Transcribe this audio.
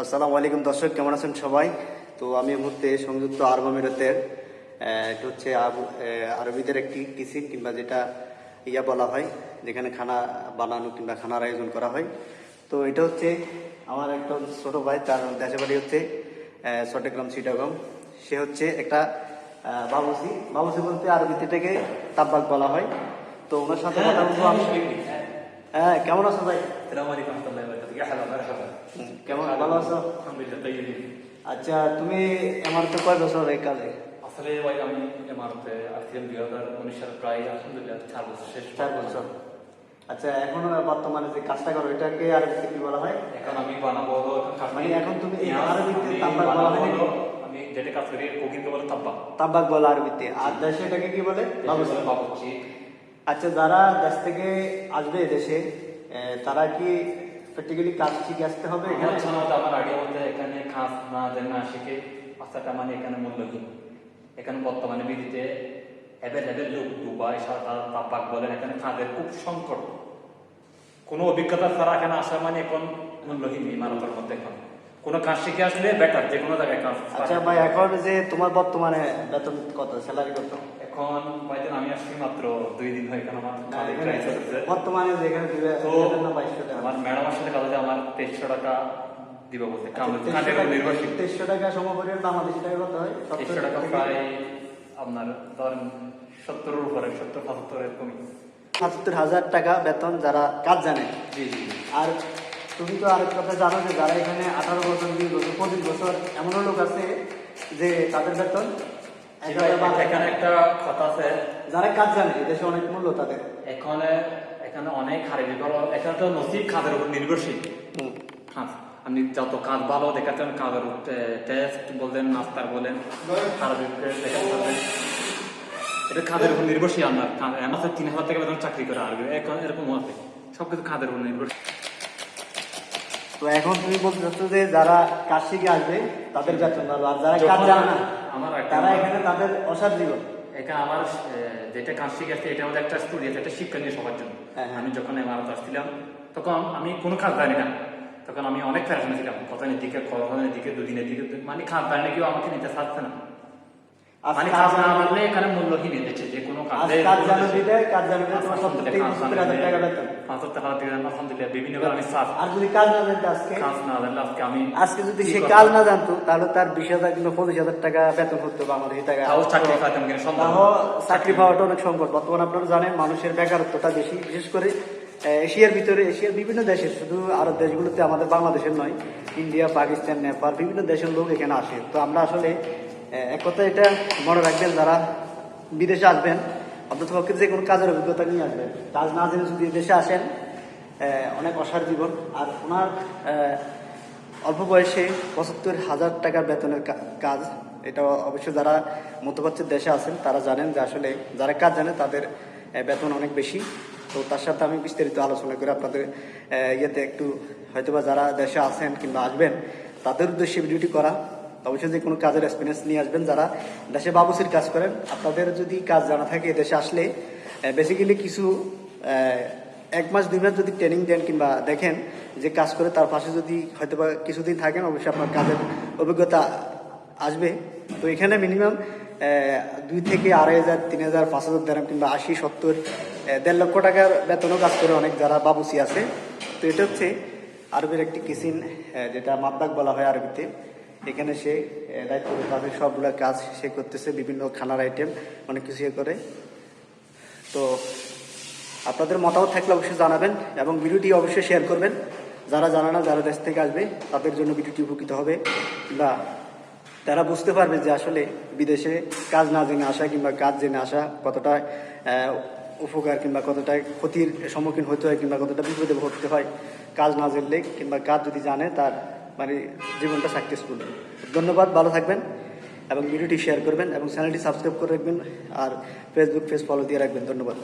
আসসালামু আলাইকুম দর্শক, কেমন আছেন সবাই? তো আমি মুহূর্তে সংযুক্ত আরব আমিরাতের এটা হচ্ছে আরবিদের একটি কিসিন কিংবা যেটা ইয়া বলা হয়, যেখানে খানা বানানো কিংবা খানার আয়োজন করা হয়। তো এটা হচ্ছে আমার একটা ছোট ভাই, তার দেশে বাড়ি হচ্ছে চট্টগ্রাম সিটাগম সে হচ্ছে একটা বাবুসি বাবুসি বলতে আরবিতে এটাকে তাব্বাক বলা হয়। তো ওনার সাথে কথা বলব আমি। হ্যাঁ কেমন আছো ভাই? কেমন ভালো আছো? আচ্ছা তুমি এমআরতে কয় বছর এই কাজে? আসলে ভাই আমি এমআরতে আসছিলাম দুই হাজার উনিশ সালে প্রায় আলহামদুলিল্লাহ চার বছর শেষ চার বছর। আচ্ছা এখন বর্তমানে যে কাজটা করো এটাকে আরবিতে কি বলা হয়? এখন আমি বানাবো মানে এখন তুমি আরবিতে তাম্বাক বলা হয়? আমি যেটা কাজ করি কোকিনকে বলে তাব্বা তাব্বাক বলে আরবিতে। আর দেশে এটাকে কি বলে? বাবুচি আচ্ছা যারা দেশ থেকে আসবে দেশে তারা কি প্র্যাকটিক্যালি কাজ শিখে আসতে হবে? এখানে ছানাতে আমার আগে বলতে এখানে খাস না, দেন না শিখে আস্তাটা মানে এখানে মূল্যহীন এখানে বর্তমানে বিদিতে অ্যাভেলেবেল লোক দুবাই তাপাক বলেন, এখানে কাজের খুব সংকট। কোনো অভিজ্ঞতা ছাড়া এখানে আসা মানে এখন মূল্যহীন ইমারতের মধ্যে এখন। কোনো কাজ শিখে আসলে বেটার যে কোনো জায়গায় কাজ আচ্ছা ভাই এখন যে তোমার বর্তমানে বেতন কত স্যালারি কত? এখন কয়েকদিন আমি আসছি মাত্র দুই দিন হয় এখানে আমার না, কাজের এখানে try চলতেছে। বর্তমানে যে এখানে দিবে আমার ম্যাডামের সাথে কথা আমার তেইশশো টাকা দিব বলতে আচ্ছা, কাজের নির্ভরশীল। তেইশশো টাকা সমপরিমাণ বাংলাদেশি টাকা কত হয়? সত্তর তেইশশো টাকা প্রায় আপনার ধরেন সত্তরের উপরে সত্তর পঁচাত্তর এরকমই সাতাত্তর হাজার টাকা বেতন যারা কাজ জানে। জি জি। আর তুমি তো আরেক কথা জানো যে যারা এখানে আঠারো বছর বিশ বছর পঁচিশ বছর এমনও লোক আছে যে তাদের বেতন এখানে একটা কথা আছে। যারা কাজ জানে দেশে অনেক মূল্য তাদের। এখানে এখানে অনেক হারে বিকল এখানে তো নসিব খাদের উপর নির্ভরশীল। আপনি যত কাজ ভালো দেখাচ্ছেন কাজের টেস্ট বললেন নাস্তার বলেন এটা খাদের উপর নির্ভরশীল আপনার কাছে তিন হাজার টাকা বেতন চাকরি করে আর এখন এরকম আছে। সবকিছু খাদের উপর নির্ভরশীল। তো এখন তুমি বলতে চাচ্ছ যে যারা কাজ শিখে আসবে তাদের বেতন ভালো আর যারা কাজ জানে না আমার তারা এখানে তাদের অসার জীবন। এখানে আমার যেটা কাজ শিখে আসছে এটা আমাদের একটা স্টুডিও একটা শিক্ষা নিয়ে সবার জন্য। হ্যাঁ, হ্যাঁ। আমি যখন এমারত আসছিলাম তখন আমি কোনো কাজ জানি না। তখন আমি অনেক ফেরাশনে ছিলাম কতদিনের দিকে কতদিনের দিকে দুদিনের দিকে মানে কাজ জানি না কেউ আমাকে নিতে চাচ্ছে না। মানে কাজ কাজ না জানে- এখানে মূল্যহীন এনেছে যে কোনো কাজে কাজ জানো দিলে কাজ জানো দিলে তোমার সত্তর থেকে কাজ পঁচাত্তর হাজার টাকা বেতন। পঁচাত্তর হাজার টাকা আলহামদুলিল্লাহ বিভিন্ন আমি সাত আর যদি কাজ না জানতে আজকে? কাজ না জানলে আজকে আমি আজকে যদি সে কাজ না জানতো তাহলে তার বিশ হাজার কিংবা পঁচিশ হাজার টাকা বেতন হতো বাংলাদেশি টাকা। তাও চাকরি পাইতাম কিনা সম্ভব চাকরি পাওয়াটা অনেক সংকট বর্তমানে আপনারা জানেন মানুষের বেকারত্বটা বেশি। বিশেষ করে এশিয়ার ভিতরে এশিয়ার বিভিন্ন দেশের শুধু আরব দেশগুলোতে আমাদের বাংলাদেশের নয় ইন্ডিয়া পাকিস্তান নেপাল বিভিন্ন দেশের লোক এখানে আসে। তো আমরা আসলে এক কথা এটা মনে রাখবেন, যারা বিদেশে আসবেন, অন্তত পক্ষে যে কোনো কাজের অভিজ্ঞতা নিয়ে আসবেন। কাজ না জেনে যদি দেশে আসেন অনেক অসার জীবন। আর ওনার অল্প বয়সে পঁচাত্তর হাজার টাকার বেতনের কাজ এটা অবশ্য যারা মধ্যপ্রাচ্যের দেশে আছেন, তারা জানেন যে আসলে যারা কাজ জানে, তাদের বেতন অনেক বেশি। তো তার সাথে আমি বিস্তারিত আলোচনা করে আপনাদের ইয়েতে একটু হয়তোবা যারা দেশে আছেন কিংবা আসবেন, তাদের উদ্দেশ্যে ভিডিওটি করা। অবশ্যই যে কোনো কাজের এক্সপিরিয়েন্স নিয়ে আসবেন যারা দেশে বাবুসির কাজ করেন। আপনাদের যদি কাজ জানা থাকে দেশে আসলে বেসিক্যালি কিছু এক মাস, দুই মাস যদি ট্রেনিং দেন কিংবা দেখেন যে কাজ করে তার পাশে যদি হয়তো বা কিছুদিন থাকেন, অবশ্যই আপনার কাজের অভিজ্ঞতা আসবে। তো এখানে মিনিমাম দুই থেকে আড়াই হাজার, তিন হাজার, পাঁচ হাজার দেড় কিংবা আশি, সত্তর দেড় লক্ষ টাকার বেতনও কাজ করে অনেক যারা বাবুসি আছে। তো এটা হচ্ছে আরবের একটি কিসিন যেটা মাদ্দাক বলা হয় আরবিতে। এখানে সে আহ, দায়িত্ব তাদের সবগুলো কাজ সে করতেছে বিভিন্ন খানার আইটেম অনেক কিছু ইয়ে করে। তো আপনাদের মতামত থাকলে অবশ্যই জানাবেন এবং ভিডিওটি অবশ্যই শেয়ার করবেন। যারা জানে না যারা দেশ থেকে আসবে তাদের জন্য ভিডিওটি উপকৃত হবে বা তারা বুঝতে পারবে যে আসলে বিদেশে কাজ না জেনে আসা কিংবা কাজ জেনে আসা কতটা উপকার কিংবা কতটা ক্ষতির সম্মুখীন হতে হয় কিংবা কতটা বিপদে পড়তে হয় কাজ না জানলে কিংবা কাজ যদি জানে তার মানে জীবনটা সাকসেসফুল ধন্যবাদ, ভালো থাকবেন এবং ভিডিওটি শেয়ার করবেন এবং চ্যানেলটি সাবস্ক্রাইব করে রাখবেন আর ফেসবুক পেজ ফলো দিয়ে রাখবেন। ধন্যবাদ।